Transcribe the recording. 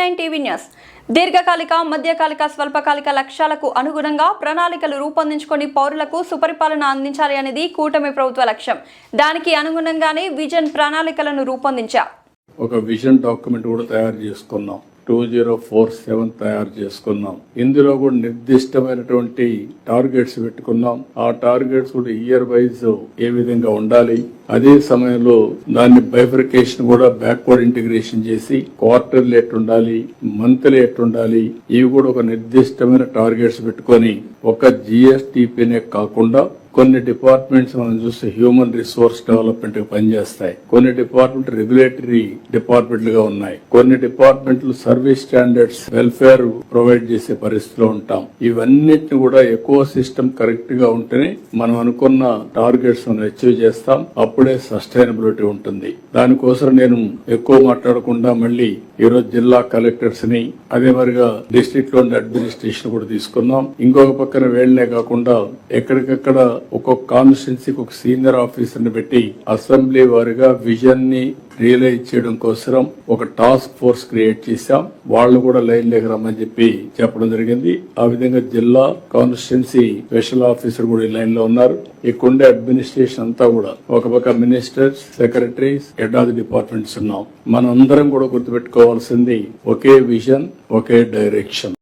Nine TV news. దీర్ఘకాలిక మధ్యకాలిక స్వల్పకాలిక లక్ష్యాలకు అనుగుణంగా ప్రణాళికలు రూపొందించుకొని పౌరులకు సుపరిపాలన అందించాలి అనేది కూటమి ప్రభుత్వ లక్ష్యం. దానికి అనుగుణంగానే విజన్ ప్రణాళికలను రూపొందించా ఒక విజన్ డాక్యుమెంట్ కూడా తయారు చేసుకున్నాం. టూ జీరో ఫోర్ సెవెన్ తయారు చేసుకున్నాం. ఇందులో కూడా నిర్దిష్టమైనటువంటి టార్గెట్స్ పెట్టుకున్నాం. ఆ టార్గెట్స్ కూడా ఇయర్ వైజ్ ఏ విధంగా ఉండాలి? అదే సమయంలో దాన్ని బైఫర్కేషన్ కూడా బ్యాక్వర్డ్ ఇంటిగ్రేషన్ చేసి క్వార్టర్లు ఎట్టుండాలి మంత్లీ ఎట్టుండాలి ఇవి కూడా ఒక నిర్దిష్టమైన టార్గెట్స్ పెట్టుకొని ఒక జిఎస్టిపినే కాకుండా కొన్ని డిపార్ట్మెంట్స్ మనం చూస్తే హ్యూమన్ రిసోర్స్ డెవలప్మెంట్ పనిచేస్తాయి. కొన్ని డిపార్ట్మెంట్ రెగ్యులేటరీ డిపార్ట్మెంట్లు ఉన్నాయి. కొన్ని డిపార్ట్మెంట్లు సర్వీస్ స్టాండర్డ్స్ వెల్ఫేర్ ప్రొవైడ్ చేసే పరిస్థితిలో ఉంటాం. ఇవన్నిటిని కూడా ఎక్కువ సిస్టమ్ కరెక్ట్గా ఉంటేనే మనం అనుకున్న టార్గెట్స్ మనం అచీవ్ చేస్తాం. అప్పుడే సస్టైనబిలిటీ ఉంటుంది. దానికోసం నేను ఎక్కువ మాట్లాడకుండా మళ్ళీ ఈరోజు జిల్లా కలెక్టర్స్ని అదే మరిగా డిస్టిక్లోని అడ్మినిస్ట్రేషన్ కూడా తీసుకున్నాం ఇంకొక పక్కన వేళ్ళే కాకుండా ఎక్కడికక్కడ ఒక్కొక్క కాన్స్టిట్యున్సీకి ఒక సీనియర్ ఆఫీసర్ని పెట్టి అసెంబ్లీ వారిగా విజన్ని రియలైజ్ చేయడం కోసం ఒక టాస్క్ ఫోర్స్ క్రియేట్ చేశాం. వాళ్ళు కూడా లైన్ లేక రమ్మని చెప్పి చెప్పడం జరిగింది. ఆ విధంగా జిల్లా కాన్స్టిట్యున్సీ స్పెషల్ ఆఫీసర్ కూడా ఈ లైన్లో ఉన్నారు ఇక్కడుండే అడ్మినిస్ట్రేషన్ అంతా కూడా ఒక పక్క ministers secretaries head of the departments ఉన్నాం. మనం అందరం కూడా గుర్తుపెట్టుకోవాల్సింది ఒకే విజన్ ఒకే డైరెక్షన్.